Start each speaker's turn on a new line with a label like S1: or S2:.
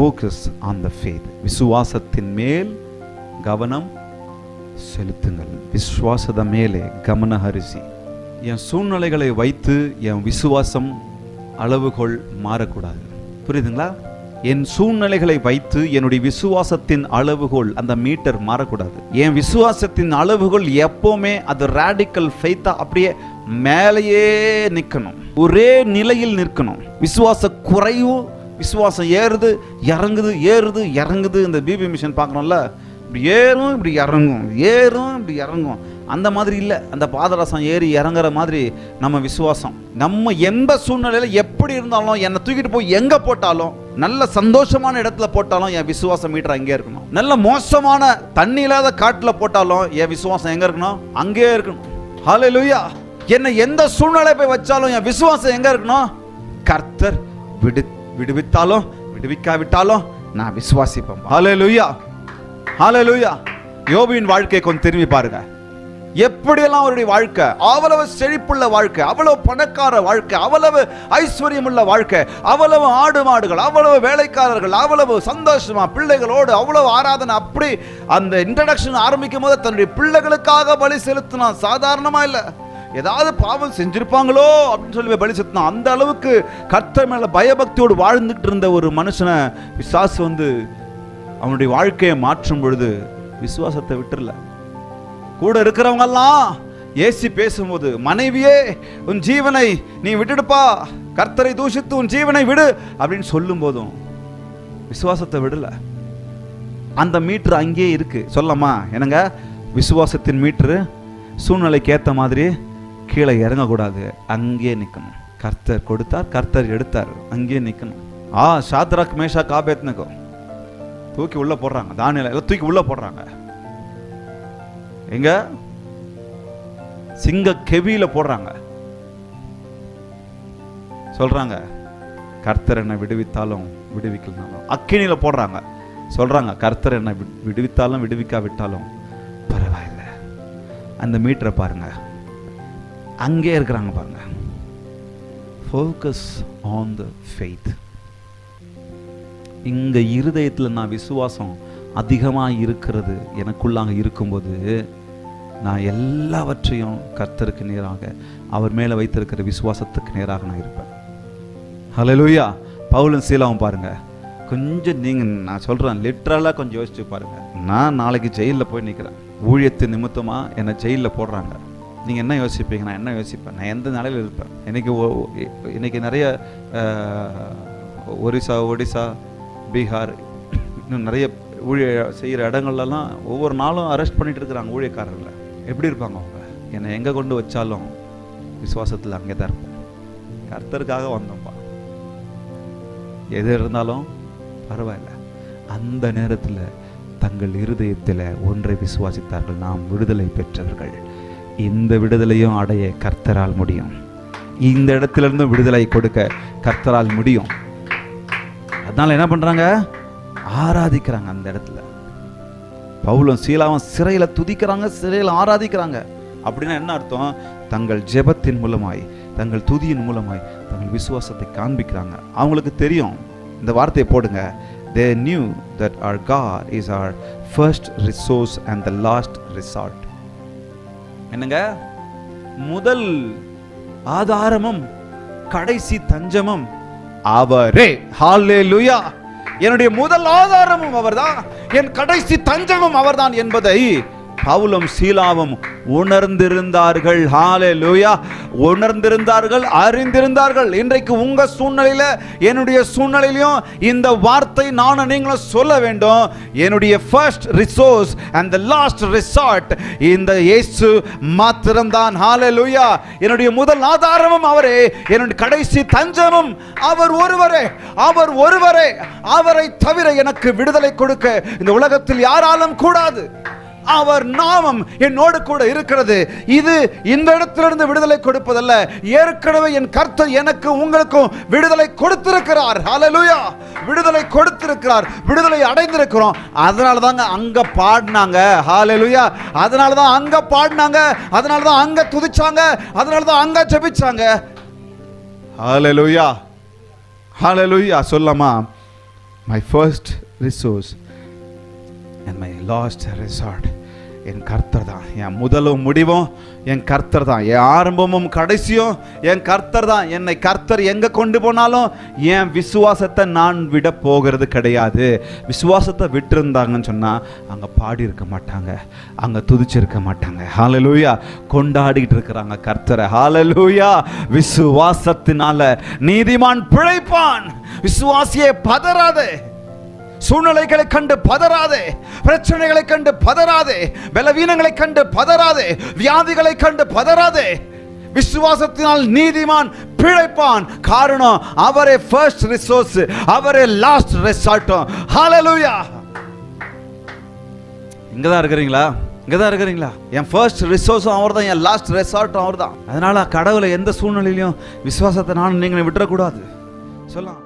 S1: Focus on the faith விசுவாசத்தின் மேல் கவனம் செலுத்துங்கள். விசுவாசத மேலே கவன ஹரிசி என் சூழ்நிலைகளை வைத்து என் விசுவாசம் அளவுகோல் மாறக்கூடாது. புரியுதுங்களா? என் சூழ்நிலைகளை வைத்து என்னுடைய விசுவாசத்தின் அளவுகோல் அந்த மீட்டர் மாறக்கூடாது. என் விசுவாசத்தின் அளவுகோல் எப்போவுமே அது ரேடிக்கல் ஃபைத்தா அப்படியே மேலேயே நிற்கணும். ஒரே நிலையில் நிற்கணும். விசுவாச குறைவு விசுவாசம் ஏறுது இறங்குது ஏறுது இறங்குது. இந்த பிபி மிஷன் பார்க்குறோம்ல இப்படி ஏறும் இப்படி இறங்கும். ஏறும் இப்படி இறங்கும். அந்த மாதிரி இல்லை. அந்த பாதரசம் ஏறி இறங்குற மாதிரி நம்ம விசுவாசம். நம்ம எந்த சூழ்நிலையில் எப்படி இருந்தாலும் என்னை தூக்கிட்டு போய் எங்கே போட்டாலும் நல்ல சந்தோஷமான இடத்துல போட்டாலும் என் விசுவாசம் மீட்டர் அங்கே இருக்கணும். நல்ல மோசமான தண்ணி இல்லாத காட்டில் போட்டாலும் என் விசுவாசம் எங்கே இருக்கணும்? அங்கேயே இருக்கணும். ஹalleluya என்னை எந்த சூழ்நிலை போய் வச்சாலும் என் விசுவாசம் எங்கே இருக்கணும்? கர்த்தர் விடுத்து விடுவித்தாலும் விடுவிக்காவிட்டாலும் நான் விசுவாசிப்பேன் ஹalleluya ஹalleluya யோபின் வாழ்க்கையை கொஞ்சம் திரும்பி பாருங்க. எப்படியெல்லாம் அவருடைய வாழ்க்கை? அவ்வளவு செழிப்புள்ள வாழ்க்கை அவ்வளவு பணக்கார வாழ்க்கை அவ்வளவு ஐஸ்வர்யமுள்ள வாழ்க்கை அவ்வளவு ஆடு மாடுகள் அவ்வளவு வேலைக்காரர்கள் அவ்வளவு சந்தோஷமா பிள்ளைகளோடு அவ்வளவு ஆராதனை. அப்படி அந்த இன்ட்ரடக்ஷன் ஆரம்பிக்கும் போது தன்னுடைய பிள்ளைகளுக்காக பலி செலுத்தினான். சாதாரணமா இல்லை. ஏதாவது பாவம் செஞ்சிருப்பாங்களோ அப்படின்னு சொல்லி பலி செத்தான் அந்த அளவுக்கு கர்த்தர் மேல பயபக்தியோடு வாழ்ந்துட்டு இருந்த ஒரு மனுஷனை விசாசு வந்து அவனுடைய வாழ்க்கையை மாற்றும் பொழுது விசுவாசத்தை விட்டுறல. கூட இருக்கிறவங்கெல்லாம் ஏசி பேசும்போது மனைவியே உன் ஜீவனை நீ விட்டுடுப்பா. கர்த்தரை தூஷித்து உன் ஜீவனை விடு. அப்படின்னு சொல்லும் போதும் விசுவாசத்தை விடல. அந்த மீட்ரு அங்கேயே இருக்கு. சொல்லம்மா என்னங்க? விசுவாசத்தின் மீட்ரு சூழ்நிலைக்கு ஏற்ற மாதிரி கீழே இறங்கக்கூடாது. அங்கேயே நிற்கணும் கர்த்தர் கொடுத்தார் கர்த்தர் எடுத்தார். அங்கேயே நிற்கணும் ஆ சாத்ராக் மேஷா காபேத்னகோ தூக்கி உள்ள போடுறாங்க. தானியல எல்லாம் தூக்கி உள்ள போடுறாங்க. எங்க? சிங்க கெவியில போடுறாங்க. சொல்றாங்க கர்த்தர் என்னை விடுவித்தாலும் விடுவிக்கலனாலும். அக்கினியில போடுறாங்க. சொல்றாங்க கர்த்தர் என்னை விடுவித்தாலும் விடுவிக்காவிட்டாலும் பரவாயில்லை. அந்த மீட்டரை பாருங்க. அங்கே இருக்கிறாங்க பாருங்க. ஃபோக்கஸ் ஆன் த ஃபெய்த் இங்கே இருதயத்தில் நான் விசுவாசம் அதிகமாக இருக்கிறது எனக்குள்ளாக இருக்கும்போது நான் எல்லாவற்றையும் கர்த்தருக்கு நேராக அவர் மேலே வைத்திருக்கிற விசுவாசத்துக்கு நேராக நான் இருப்பேன். ஹalleluya பவுலும் சீலாவும் பாருங்கள் கொஞ்சம் நீங்கள் நான் சொல்கிறேன் லிட்ரலாக கொஞ்சம் யோசிச்சு பாருங்கள் நான் நாளைக்கு ஜெயிலில் போய் நிற்கிறேன் ஊழியத்து நிமித்தமாக என்னை ஜெயிலில் போடுறாங்க. நீங்கள் என்ன யோசிப்பீங்க? நான் என்ன யோசிப்பேன்? நான் எந்த நிலையில் இருப்பேன்? இன்னைக்கு இன்றைக்கி இன்னைக்கு நிறைய ஒரிசா ஒடிசா பீகார் இன்னும் நிறைய ஊழிய செய்கிற இடங்கள்லாம் ஒவ்வொரு நாளும் அரெஸ்ட் பண்ணிட்டு இருக்கிறாங்க ஊழியக்காரர்களை. எப்படி இருப்பாங்க அவங்க? என்னை எங்கே கொண்டு வச்சாலும் விசுவாசத்தில் அங்கே தான் இருப்பேன் கர்த்தருக்காக வந்தோம்ப்பா. எது இருந்தாலும் பரவாயில்ல. அந்த நேரத்தில் தங்கள் இருதயத்தில் ஒன்றை விசுவாசித்தார்கள். நாம் விடுதலை பெற்றவர்கள். இந்த விடுதலையும் அடைய கர்த்தரால் முடியும். இந்த இடத்திலிருந்து விடுதலை கொடுக்க கர்த்தரால் முடியும். அதனால என்ன பண்றாங்க? ஆராதிக்கிறாங்க அந்த இடத்துல. பவுலும் சீலாவும் சிறையில துதிக்கிறாங்க சிறையில் ஆராதிக்கிறாங்க. அப்படின்னா என்ன அர்த்தம்? தங்கள் ஜெபத்தின் மூலமாய் தங்கள் துதியின் மூலமாய் தங்கள் விசுவாசத்தை காண்பிக்கிறாங்க. அவங்களுக்கு தெரியும். இந்த வார்த்தையை போடுங்க. They knew that our God is our first resource and the last resort என்னங்க? முதல் ஆதாரமும் கடைசி தஞ்சமும் அவரே. ஹாலே லுயா என்னுடைய முதல் ஆதாரமும் அவர்தான். என் கடைசி தஞ்சமும் அவர்தான் என்பதை பவுலும் சீலாவும் உணர்ந்திருந்தார்கள். ஹாலே லூயா உணர்ந்திருந்தார்கள் அறிந்திருந்தார்கள். இன்றைக்கு உங்க சூழ்நிலையில என்னுடைய சூழ்நிலையிலும் இந்த வார்த்தை நானும் நீங்களும் சொல்ல வேண்டும். என்னுடைய first resource and the last resort இந்த இயேசு மாத்திரம்தான். ஹாலே லூயா என்னுடைய முதல் ஆதாரமும் அவரே என்னுடைய கடைசி தஞ்சமும் அவர் ஒருவரே அவர் ஒருவரே. அவரை தவிர எனக்கு விடுதலை கொடுக்க இந்த உலகத்தில் யாராலும் கூடாது. அவர் நாமம் என்னோடு கூட இருக்கிறது. இது இந்த இடத்திலிருந்து விடுதலை கொடுப்பதல்ல. ஏற்கனவே என் கர்த்தர் எனக்கு உங்களுக்கும் விடுதலை கொடுத்திருக்கிறார். ஹலலுயா விடுதலை கொடுத்திருக்கிறார். விடுதலை அடைந்திருக்கிறோம். அதனால தாங்க அங்க பாடினாங்க. ஹாலலுயா அதனால தான் அங்க பாடினாங்க. அதனால தான் அங்க துதிச்சாங்க. அதனால தான் அங்க ஜெபிச்சாங்க. ஹாலலுயா ஹாலலுயா சொல்லமா my first resource and my last resort என் கர்த்தர் தான். என் முதலும் முடிவும் என் கர்த்தர் தான். என் ஆரம்பமும் கடைசியும் என் கர்த்தர் தான். என்னை கர்த்தர் எங்கே கொண்டு போனாலும் என் விசுவாசத்தை நான் விட போகிறது கிடையாது. விசுவாசத்தை விட்டுருந்தாங்கன்னு சொன்னால் அங்கே பாடி இருக்க மாட்டாங்க. அங்கே துதிச்சிருக்க மாட்டாங்க. ஹாலலூயா கொண்டாடிட்டு இருக்கிறாங்க கர்த்தரை. ஹாலலூயா விசுவாசத்தினால நீதிமான் பிழைப்பான். விசுவாசியே பதறாதே. சூழ்நிலைகளை கண்டு பதறாதே பிரச்சனைகளை கண்டு பதறாதே பலவீனங்களை கண்டு பதறாதே வியாதிகளை கண்டு பதறாதே. விசுவாசத்தினால் நீதிமான் பிழைப்பான். காரணம் அவரே ஃபர்ஸ்ட் ரிசோர்ஸ் அவரே லாஸ்ட் ரெசார்ட்டும் ஹalleluya இங்க தான் இருக்கிறீங்களா? இங்க தான் இருக்கிறீங்களா? என் ஃபர்ஸ்ட் ரிசோர்ஸும் அவர் தான் என் லாஸ்ட் ரெசார்ட்டும் அவர் தான் அதனால கடவுளை எந்த சூழ்நிலையிலும் விசுவாசத்தை நானும் நீங்களும் விட்டுறக்கூடாது. சொல்லலாம்.